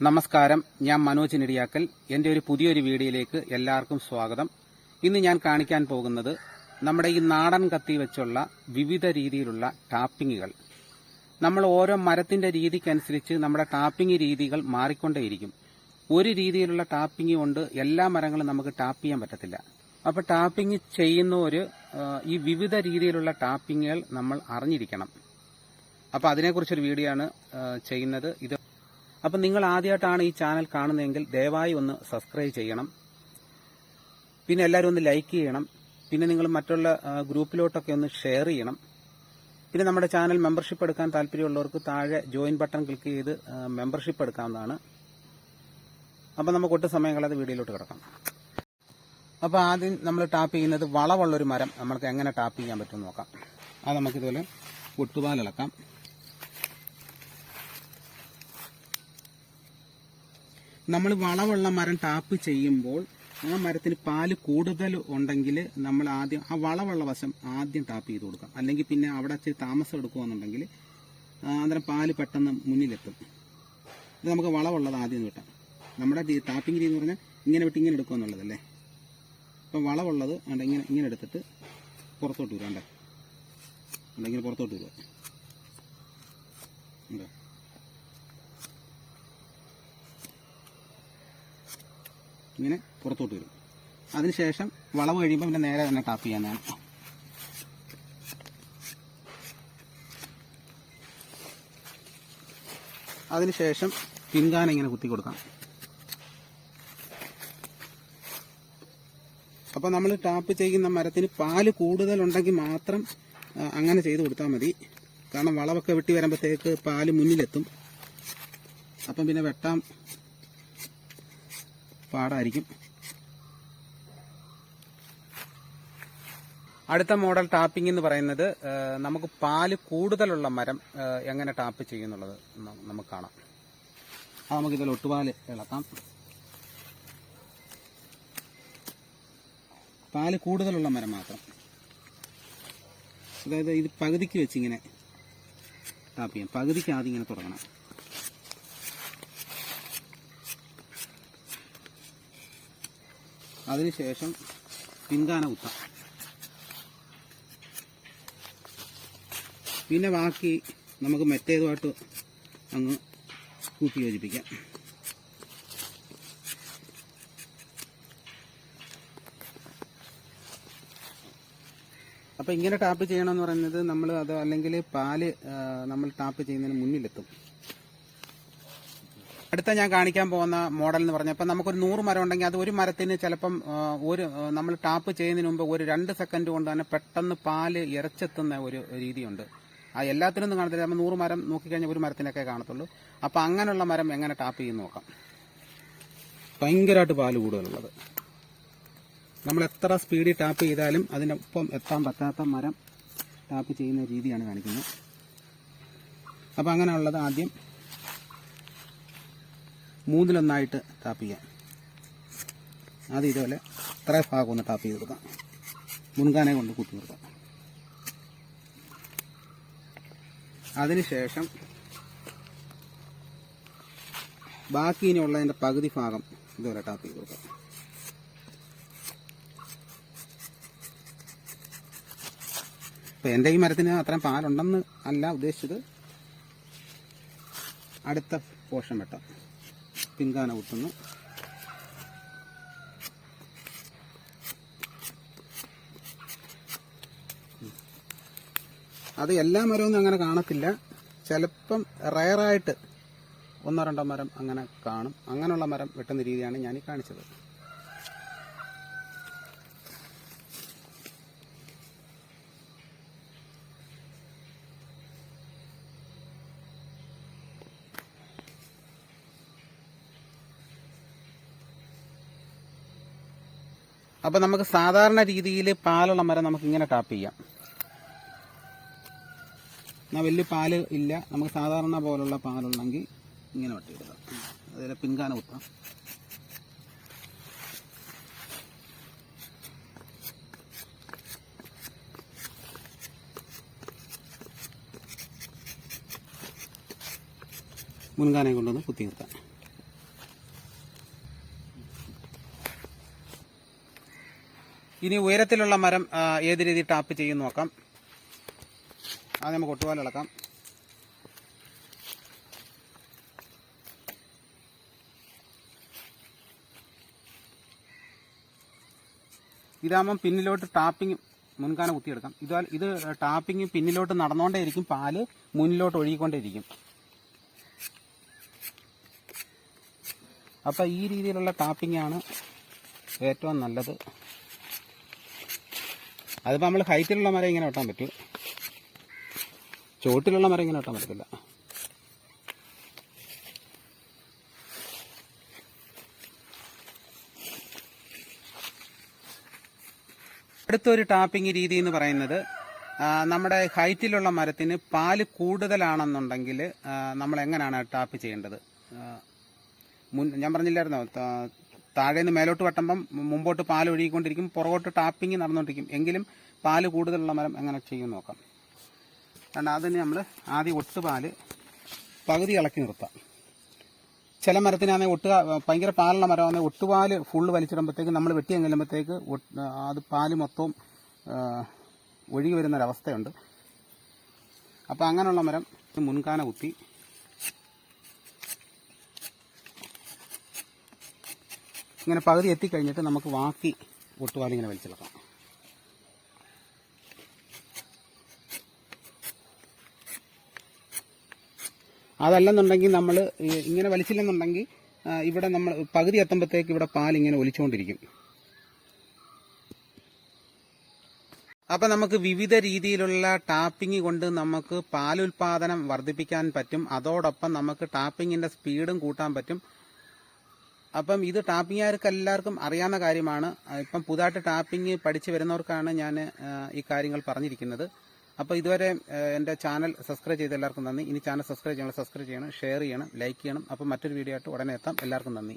നമസ്കാരം. ഞാൻ മനോജ് നെടിയാക്കൽ. എന്റെ ഒരു പുതിയൊരു വീഡിയോയിലേക്ക് എല്ലാവർക്കും സ്വാഗതം. ഇന്ന് ഞാൻ കാണിക്കാൻ പോകുന്നത് നമ്മുടെ ഈ നാടൻ കത്തി വെച്ചുള്ള വിവിധ രീതിയിലുള്ള ടാപ്പിങ്ങുകൾ. നമ്മൾ ഓരോ മരത്തിന്റെ രീതിക്കനുസരിച്ച് നമ്മുടെ ടാപ്പിംഗ് രീതികൾ മാറിക്കൊണ്ടേയിരിക്കും. ഒരു രീതിയിലുള്ള ടാപ്പിംഗ് കൊണ്ട് എല്ലാ മരങ്ങളും നമുക്ക് ടാപ്പ് ചെയ്യാൻ പറ്റത്തില്ല. അപ്പോൾ ടാപ്പിംഗ് ചെയ്യുന്നവര് ഈ വിവിധ രീതിയിലുള്ള ടാപ്പിങ്ങുകൾ നമ്മൾ അറിഞ്ഞിരിക്കണം. അപ്പോൾ അതിനെക്കുറിച്ചൊരു വീഡിയോ ആണ് ചെയ്യുന്നത്. ഇത് അപ്പം നിങ്ങൾ ആദ്യമായിട്ടാണ് ഈ ചാനൽ കാണുന്നതെങ്കിൽ ദയവായി ഒന്ന് സബ്സ്ക്രൈബ് ചെയ്യണം. പിന്നെ എല്ലാവരും ഒന്ന് ലൈക്ക് ചെയ്യണം. പിന്നെ നിങ്ങൾ മറ്റുള്ള ഗ്രൂപ്പിലോട്ടൊക്കെ ഒന്ന് ഷെയർ ചെയ്യണം. പിന്നെ നമ്മുടെ ചാനൽ മെമ്പർഷിപ്പ് എടുക്കാൻ താല്പര്യമുള്ളവർക്ക് താഴെ ജോയിൻ ബട്ടൺ ക്ലിക്ക് ചെയ്ത് മെമ്പർഷിപ്പ് എടുക്കാവുന്നതാണ്. അപ്പം നമുക്ക് ഒട്ടും സമയം കളയാതെ വീഡിയോയിലോട്ട് കിടക്കാം. അപ്പോൾ ആദ്യം നമ്മൾ ടാപ്പ് ചെയ്യുന്നത് വളവുള്ളൊരു മരം. നമുക്ക് എങ്ങനെ ടാപ്പ് ചെയ്യാൻ പറ്റുമെന്ന് നോക്കാം. അത് നമുക്കിതുപോലെ ഒട്ടുപാലിളക്കാം. നമ്മൾ വളവുള്ള മരം ടാപ്പ് ചെയ്യുമ്പോൾ ആ മരത്തിന് പാൽ കൂടുതൽ ഉണ്ടെങ്കിൽ നമ്മൾ ആദ്യം ആ വളവുള്ള വശം ആദ്യം ടാപ്പ് ചെയ്ത് കൊടുക്കാം. അല്ലെങ്കിൽ പിന്നെ അവിടെ ഇച്ചിരി താമസം എടുക്കുകയെന്നുണ്ടെങ്കിൽ ആ, അന്നേരം പാൽ പെട്ടെന്ന് മുന്നിലെത്തും. ഇത് നമുക്ക് വളവുള്ളത് ആദ്യം കിട്ടാം നമ്മുടെ ടാപ്പിംഗ് രീതി എന്ന് പറഞ്ഞാൽ ഇങ്ങനെ വിട്ട് ഇങ്ങനെ എടുക്കുക എന്നുള്ളതല്ലേ? അപ്പം വളവുള്ളത് ആണ്ട് ഇങ്ങനെ ഇങ്ങനെ എടുത്തിട്ട് പുറത്തോട്ട് വരും കണ്ടേ? ആണ്ട് ഇങ്ങനെ പുറത്തോട്ട് വരിക ഉണ്ടോ ഇങ്ങനെ പുറത്തോട്ട് വരും. അതിനുശേഷം വളവ് കഴിയുമ്പോൾ പിന്നെ നേരെ തന്നെ ടാപ്പ് ചെയ്യാനാണ്. അതിനുശേഷം പിൻകാന ഇങ്ങനെ കുത്തി കൊടുക്കാം. അപ്പോൾ നമ്മൾ ടാപ്പ് ചെയ്യുന്ന മരത്തിന് പാൽ കൂടുതലുണ്ടെങ്കിൽ മാത്രം അങ്ങനെ ചെയ്ത് കൊടുത്താൽ മതി. കാരണം വളവൊക്കെ വെട്ടി വരുമ്പോഴത്തേക്ക് പാൽ മുന്നിലെത്തും. അപ്പം പിന്നെ വെട്ടാൻ പാടായിരിക്കും. അടുത്ത മോഡൽ ടാപ്പിംഗ് എന്ന് പറയുന്നത് നമുക്ക് പാൽ കൂടുതലുള്ള മരം എങ്ങനെ ടാപ്പ് ചെയ്യുന്നുള്ളത് നമുക്ക് കാണാം. അത് നമുക്ക് ഇതിൽ ഒട്ടുപാൽ ഇളക്കാം. പാൽ കൂടുതലുള്ള മരം മാത്രം. അതായത് ഇത് പകുതിക്ക് വെച്ചിങ്ങനെ ടാപ്പ് ചെയ്യാം. പകുതിക്ക് ആദ്യം ഇങ്ങനെ തുടങ്ങണം. അതിനുശേഷം പിൻകാന കുത്താം. പിന്നെ ബാക്കി നമുക്ക് മറ്റേതുമായിട്ട് അങ്ങ് കൂട്ടി യോജിപ്പിക്കാം. അപ്പോൾ ഇങ്ങനെ ടാപ്പ് ചെയ്യണമെന്ന് പറയുന്നത് നമ്മൾ അത് അല്ലെങ്കിൽ പാൽ നമ്മൾ ടാപ്പ് ചെയ്യുന്നതിന് മുന്നിലെത്തും. അടുത്ത ഞാൻ കാണിക്കാൻ പോകുന്ന മോഡൽ എന്ന് പറഞ്ഞാൽ ഇപ്പം നമുക്കൊരു നൂറ് മരം ഉണ്ടെങ്കിൽ അത് ഒരു മരത്തിന് ചിലപ്പം ഒരു നമ്മൾ ടാപ്പ് ചെയ്യുന്നതിന് മുമ്പ് ഒരു രണ്ട് സെക്കൻഡ് കൊണ്ട് തന്നെ പെട്ടെന്ന് പാൽ ഇറച്ചെത്തുന്ന ഒരു രീതിയുണ്ട്. ആ എല്ലാത്തിനും ഒന്നും കാണത്തില്ല നമ്മൾ നൂറ് മരം നോക്കിക്കഴിഞ്ഞാൽ ഒരു മരത്തിനൊക്കെ കാണത്തുള്ളൂ. അപ്പം അങ്ങനെയുള്ള മരം എങ്ങനെ ടാപ്പ് ചെയ്യുന്ന നോക്കാം. ഭയങ്കരമായിട്ട് പാൽ കൂടുതലുള്ളത്. നമ്മൾ എത്ര സ്പീഡിൽ ടാപ്പ് ചെയ്താലും അതിനൊപ്പം എത്താൻ പറ്റാത്ത മരം ടാപ്പ് ചെയ്യുന്ന രീതിയാണ് കാണിക്കുന്നത്. അപ്പം അങ്ങനെയുള്ളത് ആദ്യം. മൂന്നിലൊന്നായിട്ട് ടാപ്പ് ചെയ്യാം. ആദ്യം ഇതുപോലെ ഇത്ര ഭാഗം ഒന്ന് ടാപ്പ് ചെയ്ത് കൊടുക്കാം. മുൻകാനെ കൊണ്ട് കൂട്ടി കൊടുക്കാം അതിനുശേഷം ബാക്കി ഇനിയുള്ളതിന്റെ പകുതി ഭാഗം ഇതുപോലെ ടാപ്പ് ചെയ്ത് കൊടുക്കാം. ഇപ്പം എന്റെ ഈ മരത്തിന് അത്രയും പാലുണ്ടെന്ന് അല്ല ഉദ്ദേശിച്ചത്. അടുത്ത പോഷൻ വെട്ടാം. പിൻകാന കുത്തുന്നു അത് എല്ലാ മരമൊന്നും അങ്ങനെ കാണത്തില്ല. ചിലപ്പം റയറായിട്ട് ഒന്നോ രണ്ടോ മരം അങ്ങനെ കാണും. അങ്ങനെയുള്ള മരം വെട്ടുന്ന രീതിയാണ് ഞാൻ ഈ കാണിച്ചത്. അപ്പം നമുക്ക് സാധാരണ രീതിയിൽ പാലുള്ള മരം നമുക്ക് ഇങ്ങനെ ടാപ്പ് ചെയ്യാം. എന്നാൽ വലിയ പാൽ ഇല്ല. നമുക്ക് സാധാരണ പോലുള്ള പാലുണ്ടെങ്കിൽ ഇങ്ങനെ വെട്ടിയെടുക്കാം. അതുപോലെ പിൻകാന കുത്താം. മുൻകാനെ കൊണ്ടുവന്ന് കുത്തി നിർത്താം. ഇനി ഉയരത്തിലുള്ള മരം ഏത് രീതി ടാപ്പ് ചെയ്യും നോക്കാം. അത് നമുക്ക് ഒട്ടുപാൽ ഇളക്കാം ഇതാകുമ്പം പിന്നിലോട്ട് ടാപ്പിംഗ് മുൻകാന കുത്തിയെടുക്കാം. ഇത് ഇത് ടാപ്പിംഗ് പിന്നിലോട്ട് നടന്നുകൊണ്ടേയിരിക്കും പാൽ മുന്നിലോട്ട് ഒഴുകിക്കൊണ്ടേയിരിക്കും. അപ്പം ഈ രീതിയിലുള്ള ടാപ്പിംഗ് ആണ് ഏറ്റവും നല്ലത്. അതിപ്പോൾ നമ്മൾ ഹൈറ്റിലുള്ള മരം ഇങ്ങനെ വെട്ടാൻ പറ്റും. ചോട്ടിലുള്ള മരം ഇങ്ങനെ വെട്ടാൻ പറ്റത്തില്ല. അടുത്തൊരു ടാപ്പിംഗ് രീതി എന്ന് പറയുന്നത് നമ്മുടെ ഹൈറ്റിലുള്ള മരത്തിന് പാൽ കൂടുതലാണെന്നുണ്ടെങ്കിൽ നമ്മൾ എങ്ങനെയാണ് ടാപ്പ് ചെയ്യേണ്ടത്? മുൻ ഞാൻ പറഞ്ഞില്ലായിരുന്നോ? താ- നിന്ന് മേലോട്ട് വട്ടുമ്പം മുമ്പോട്ട് പാൽ ഒഴുകിക്കൊണ്ടിരിക്കും പുറകോട്ട് ടാപ്പിംഗ് നടന്നുകൊണ്ടിരിക്കും എങ്കിലും പാൽ കൂടുതലുള്ള മരം എങ്ങനെ ചെയ്യും നോക്കാം. കാരണം അതിന് നമ്മൾ ആദ്യം ഒട്ട് പാൽ പകുതി ഇളക്കി നിർത്താം. ചില മരത്തിനാണെങ്കിൽ ഒട്ട് ഭയങ്കര പാലുള്ള മരമാണെങ്കിൽ ഒട്ടുപാൽ ഫുള്ള് വലിച്ചിടുമ്പോഴത്തേക്ക് നമ്മൾ വെട്ടി എങ്കിലുമ്പോഴത്തേക്ക് അത് പാൽ മൊത്തവും ഒഴുകി വരുന്നൊരവസ്ഥയുണ്ട് അപ്പോൾ അങ്ങനെയുള്ള മരം മുൻകാന കുത്തി ഇങ്ങനെ പകുതി എത്തിക്കഴിഞ്ഞിട്ട് നമുക്ക് ബാക്കി ഒട്ടുപാൽ ഇങ്ങനെ വലിച്ചെടുക്കാം. അതല്ലെന്നുണ്ടെങ്കിൽ നമ്മൾ ഇങ്ങനെ വലിച്ചില്ലെന്നുണ്ടെങ്കിൽ ഇവിടെ നമ്മൾ പകുതി എത്തുമ്പോഴത്തേക്ക് ഇവിടെ പാൽ ഇങ്ങനെ ഒലിച്ചുകൊണ്ടിരിക്കും. അപ്പം നമുക്ക് വിവിധ രീതിയിലുള്ള ടാപ്പിംഗ് കൊണ്ട് നമുക്ക് പാലുൽപാദനം വർദ്ധിപ്പിക്കാൻ പറ്റും. അതോടൊപ്പം നമുക്ക് ടാപ്പിങ്ങിന്റെ സ്പീഡും കൂട്ടാൻ പറ്റും. അപ്പം ഇത് ടാപ്പിങ്ങുകാർക്ക് എല്ലാവർക്കും അറിയാവുന്ന കാര്യമാണ്. ഇപ്പം പുതുതായിട്ട് ടാപ്പിംഗ് പഠിച്ചു വരുന്നവർക്കാണ് ഞാൻ ഈ കാര്യങ്ങൾ പറഞ്ഞിരിക്കുന്നത്. അപ്പോൾ ഇതുവരെ എന്റെ ചാനൽ സബ്സ്ക്രൈബ് ചെയ്ത എല്ലാവർക്കും നന്ദി. ഇനി ചാനൽ സബ്സ്ക്രൈബ് ചെയ്യണം സബ്സ്ക്രൈബ് ചെയ്യണം ഷെയർ ചെയ്യണം. ലൈക്ക് ചെയ്യണം അപ്പം മറ്റൊരു വീഡിയോ ആയിട്ട് ഉടനെ എത്താം. എല്ലാവർക്കും നന്ദി.